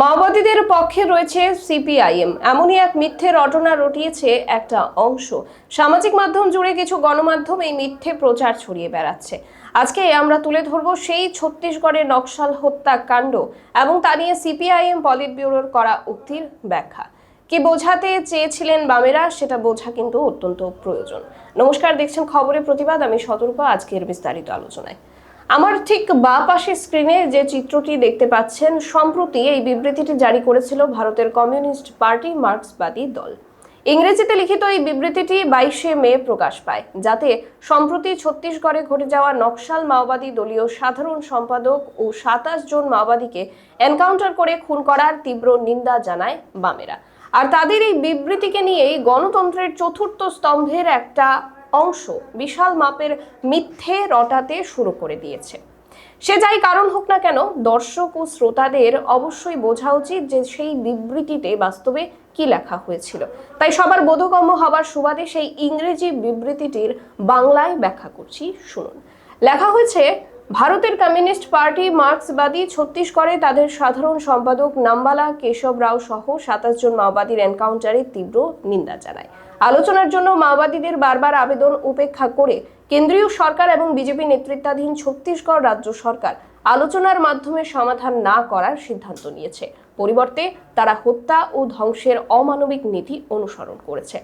মাওবাদীদের পক্ষে রয়েছে সিপিআইএম। এমনই এক মিথ্যে রটনা রটিয়েছে একটা অংশ। সামাজিক মাধ্যম জুড়ে কিছু গণমাধ্যম এই মিথ্যে প্রচার ছড়িয়ে বেড়াচ্ছে। আজকে আমরা তুলে ধরব সেই ছত্তিশগড়ের নকশাল হত্যাকাণ্ড এবং তা নিয়ে সিপিআইএম পলিট ব্যুরোর করা উক্তির ব্যাখ্যা। কি বোঝাতে চেয়েছিলেন বামেরা, সেটা বোঝা কিন্তু অত্যন্ত প্রয়োজন। নমস্কার, দেখছেন খবরের প্রতিবাদ। আমি সতর্ক আজকের বিস্তারিত আলোচনায়। আমার ঠিক বা পাশে স্ক্রিনে যে চিত্রটি দেখতে পাচ্ছেন, সম্প্রতি এই বিবৃতিটি জারি করেছিল ভারতের কমিউনিস্ট পার্টি মার্ক্সবাদী দল। ইংরেজিতে লিখিত এই বিবৃতিটি বাইশে মে প্রকাশ পায়, যাতে সম্প্রতি ছত্তিশগড়ে ঘটে যাওয়া নকশাল মাওবাদী দলীয় সাধারণ সম্পাদক ও সাতাশ জন মাওবাদীকে এনকাউন্টার করে খুন করার তীব্র নিন্দা জানায় বামেরা। আর তাদের এই বিবৃতিকে নিয়েই গণতন্ত্রের চতুর্থ স্তম্ভের একটা অংশ বিশাল মাপের মিথ্যে রটাতে শুরু করে দিয়েছে। সে যাই কারণ হোক না কেন, দর্শক ও শ্রোতাদের অবশ্যই বোঝা উচিত যে সেই বিবৃতিতে বাস্তবে কি লেখা হয়েছিল। তাই সবার বোধগম্য হবার সুবাদে সেই ইংরেজি বিবৃতিটির বাংলায় ব্যাখ্যা করছি, শুনুন। লেখা হয়েছে, ভারতের কমিউনিস্ট পার্টি মার্ক্সবাদী ছত্তিশগড়ে তাদের সাধারণ সম্পাদক নাম্বালা কেশব রাও সহ সাতাশ জন মাওবাদীর এনকাউন্টারে তীব্র নিন্দা জানায়। আলোচনার জন্য মাওবাদীদের বারবার আবেদন উপেক্ষা করে কেন্দ্রীয় সরকার এবং বিজেপি নেতৃত্বাধীন ছত্তিশগড় রাজ্য সরকার আলোচনার মাধ্যমে সমাধান না করার সিদ্ধান্ত নিয়েছে। পরিবর্তে তারা হত্যা ও ধ্বংসের অমানবিক নীতি অনুসরণ করেছে।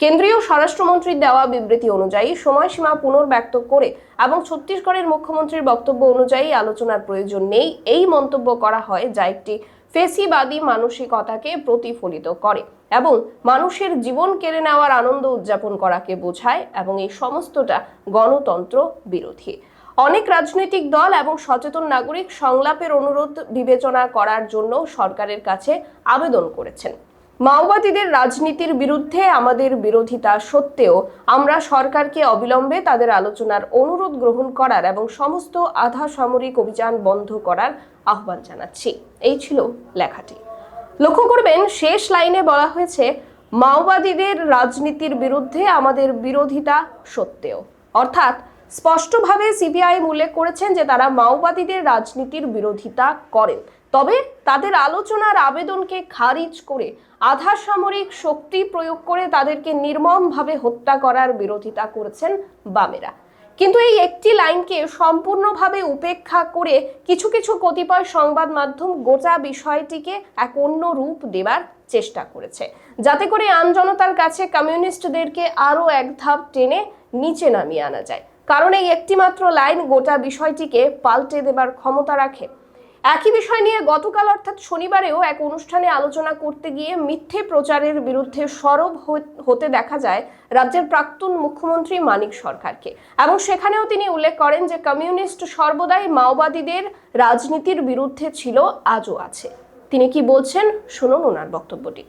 কেন্দ্রীয় স্বরাষ্ট্রমন্ত্রীর দেওয়া বিবৃতি অনুযায়ী সময়সীমা পুনর্ব্যক্ত করে এবং ছত্তিশগড়ের মুখ্যমন্ত্রীর বক্তব্য অনুযায়ী আলোচনার প্রয়োজন নেই, এই মন্তব্য করা হয় যা একটি ফেসিবাদী মানসিকতাকে প্রতিফলিত করে এবং মানুষের জীবন কেড়ে নেওয়ার আনন্দ উদযাপন করাকে বোঝায় এবং এই সমস্তটা গণতন্ত্র বিরোধী। অনেক রাজনৈতিক দল এবং সচেতন নাগরিক সংলাপের অনুরোধ বিবেচনা করার জন্য সরকারের কাছে আবেদন করেছেন। মাওবাদীদের রাজনীতির বিরুদ্ধে আমাদের বিরোধিতা সত্ত্বেও আমরা সরকারকে অবিলম্বে তাদের আলোচনার অনুরোধ গ্রহণ করার এবং সমস্ত আধা সামরিক অভিযান বন্ধ করার আহ্বান জানাচ্ছি। এই ছিল লেখাটি। লক্ষ্য করবেন, শেষ লাইনে বলা হয়েছে, মাওবাদীদের রাজনীতির বিরুদ্ধে আমাদের বিরোধিতা সত্ত্বেও। অর্থাৎ, স্পষ্টভাবে সিবিআই উল্লেখ করেছেন যে তারা মাওবাদীদের রাজনীতির বিরোধিতা করেন। তবে তাদের আলোচনার আবেদনকে খারিজ করে আধা সামরিক শক্তি প্রয়োগ করে তাদেরকে নির্মমভাবে হত্যা করার বিরোধিতা করেছেন বামেরা। কিন্তু এই একটি লাইনকে সম্পূর্ণভাবে উপেক্ষা করে কিছু কিছু কতিপয় সংবাদ মাধ্যম গোটা বিষয়টিকে এক অন্য রূপ দেবার চেষ্টা করেছে। যাতে করে আমজনতার কাছে কমিউনিস্টদেরকে আরও এক ধাপ টেনে নিচে নামিয়ে আনা যায়। কারণ এই একটিমাত্র লাইন গোটা বিষয়টিকে পাল্টে দেবার ক্ষমতা রাখে একই বিষয় নিয়ে গতকাল অর্থাৎ শনিবারেও এক অনুষ্ঠানে আলোচনা করতে গিয়ে মিথ্যে প্রচারের বিরুদ্ধে সরব হতে দেখা যায় রাজ্যের প্রাক্তন মুখ্যমন্ত্রী মানিক সরকারকে। এবং সেখানেও তিনি উল্লেখ করেন যে কমিউনিস্ট সর্বদাই মাওবাদীদের রাজনীতির বিরুদ্ধে ছিল, আজও আছে। তিনি কি বলছেন? শুনুন ওনার বক্তব্যটি।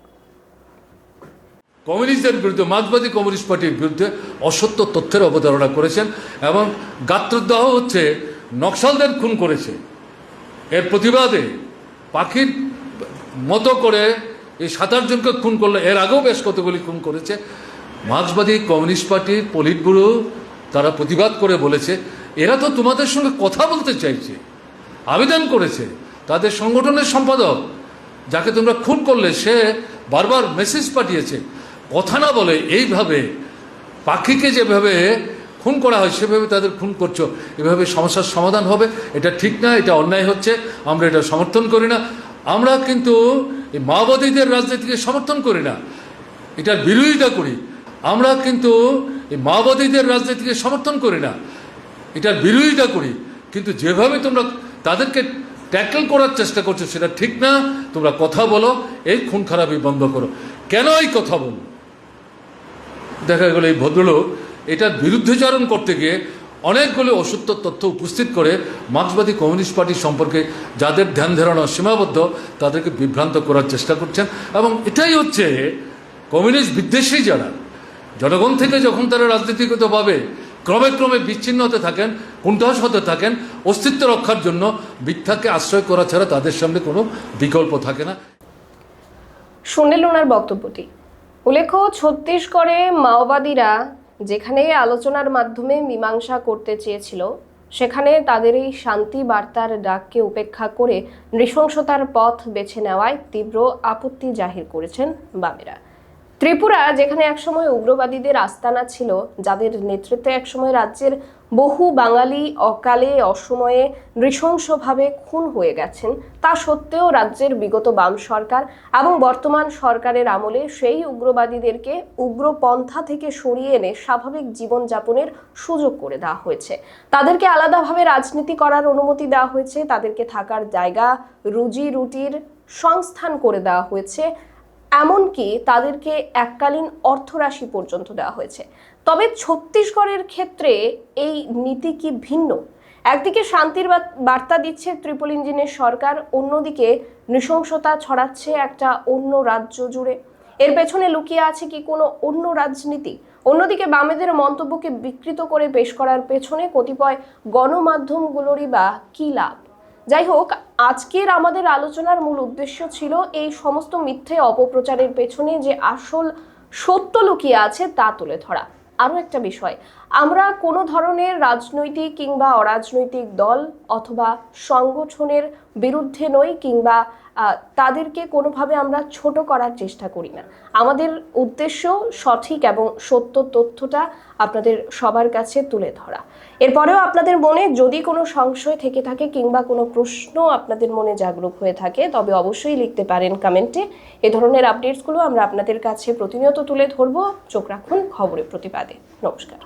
কমিউনিস্টদের বিরুদ্ধে, মার্ক্সবাদী কমিউনিস্ট পার্টির বিরুদ্ধে অসত্য তথ্যের অবতারণা করেছেন এবং গাত্রদাহ হচ্ছে নকশালদের খুন করেছে। এর প্রতিবাদে পাখির মতো করে এই সাতাশ জনকে খুন করল। এর আগেও বেশ কতগুলি খুন করেছে। মার্ক্সবাদী কমিউনিস্ট পার্টির পলিট ব্যুরো তারা প্রতিবাদ করে বলেছে, এরা তো তোমাদের সঙ্গে কথা বলতে চাইছে, আবেদন করেছে, তাদের সংগঠনের সম্পাদক, যাকে তোমরা খুন করলে সে বারবার মেসেজ পাঠিয়েছে। কথা না বলে এইভাবে পাখিকে যেভাবে খুন করা হয়, সেভাবে তাদের খুন করছ। এভাবে সমস্যার সমাধান হবে। এটা ঠিক না, এটা অন্যায় হচ্ছে। আমরা এটা সমর্থন করি না। আমরা কিন্তু এই মাওবাদীদের রাজনীতিকে সমর্থন করি না। এটার বিরোধিতা করি। আমরা কিন্তু এই মাওবাদীদের রাজনীতিকে সমর্থন করি না। এটার বিরোধিতা করি। কিন্তু যেভাবে তোমরা তাদেরকে ট্যাকল করার চেষ্টা করছ, সেটা ঠিক না। তোমরা কথা বলো, এই খুন খারাপই বন্ধ করো। কেন এই কথা বলো? দেখা গেল এই ভদ্রলোক এটার বিরুদ্ধচারণ করতে গিয়ে অনেকগুলো অসত্য তথ্য উপস্থিত করে মার্ক্সবাদী কমিউনিস্ট পার্টি সম্পর্কে যাদের ধ্যান ধারণা সীমাবদ্ধ, তাদেরকে বিভ্রান্ত করার চেষ্টা করছেন। এবং এটাই হচ্ছে কমিউনিস্ট বিদ্বেষী যারা, জনগণ থেকে যখন তারা রাজনীতিগতভাবে ক্রমে ক্রমে বিচ্ছিন্ন হতে থাকেন কুণ্ঠাস হতে থাকেন, অস্তিত্ব রক্ষার জন্য মিথ্যাকে আশ্রয় করা ছাড়া তাদের সামনে কোনো বিকল্প থাকে না। শুনলেন ওনার বক্তব্যটি। উল্লেখ্য, ছত্তিশগড়ে মাওবাদীরা যেখানে আলোচনার মাধ্যমে মীমাংসা করতে চেয়েছিল, সেখানে তাদের এই শান্তি বার্তার ডাককে উপেক্ষা করে নৃশংসতার পথ বেছে নেওয়ায় তীব্র আপত্তি জাহির করেছেন বামেরা। ত্রিপুরা, যেখানে একসময় উগ্রবাদীদের আস্তানা ছিল, যাদের নেতৃত্বে একসময় রাজ্যের বহু বাঙালি অকালে অসময়ে নৃশংসভাবে খুন হয়ে গেছেন। তা সত্ত্বেও রাজ্যের বিগত বাম সরকার এবং বর্তমান সরকারের আমলে সেই উগ্রবাদীদেরকে উগ্রপন্থা থেকে সরিয়ে এনে স্বাভাবিক জীবনযাপনের সুযোগ করে দেওয়া হয়েছে। তাদেরকে আলাদাভাবে রাজনীতি করার অনুমতি দেওয়া হয়েছে। তাদেরকে থাকার জায়গা রুজি রুটির সংস্থান করে দেওয়া হয়েছে। এমনকি তাদেরকে এককালীন অর্থরাশি পর্যন্ত দেওয়া হয়েছে। তবে ছত্তিশগড়ের ক্ষেত্রে এই নীতি কি ভিন্ন? একদিকে শান্তির বার্তা দিচ্ছে ত্রিপল ইঞ্জিনের সরকার, অন্যদিকে নৃশংসতা ছড়াচ্ছে একটা অন্য রাজ্য জুড়ে। এর পেছনে লুকিয়ে আছে কি কোনো অন্য রাজনীতি? অন্যদিকে বামেদের মন্তব্যকে বিকৃত করে পেশ করার পেছনে কতিপয় গণমাধ্যমগুলোরই বা কী লাভ? যাই হোক আজকের আমাদের আলোচনার মূল উদ্দেশ্য ছিল এই সমস্ত মিথ্যে অপপ্রচারের পেছনে যে আসল সত্য লুকিয়ে আছে তা তুলে ধরা। আরও একটা বিষয়। আমরা কোনো ধরনের রাজনৈতিক কিংবা অরাজনৈতিক দল অথবা সংগঠনের বিরুদ্ধে নই কিংবা তাদেরকে কোনোভাবে আমরা ছোট করার চেষ্টা করি না। আমাদের উদ্দেশ্য সঠিক এবং সত্য তথ্যটা আপনাদের সবার কাছে তুলে ধরা। এরপরেও আপনাদের মনে যদি কোনো সংশয় থেকে থাকে কিংবা কোনো প্রশ্ন আপনাদের মনে জাগরুক হয়ে থাকে, তবে অবশ্যই লিখতে পারেন কমেন্টে। এ ধরনের আপডেটসগুলো আমরা আপনাদের কাছে প্রতিনিয়ত তুলে ধরবো। চোখ রাখুন খবরের প্রতিবাদে। নমস্কার।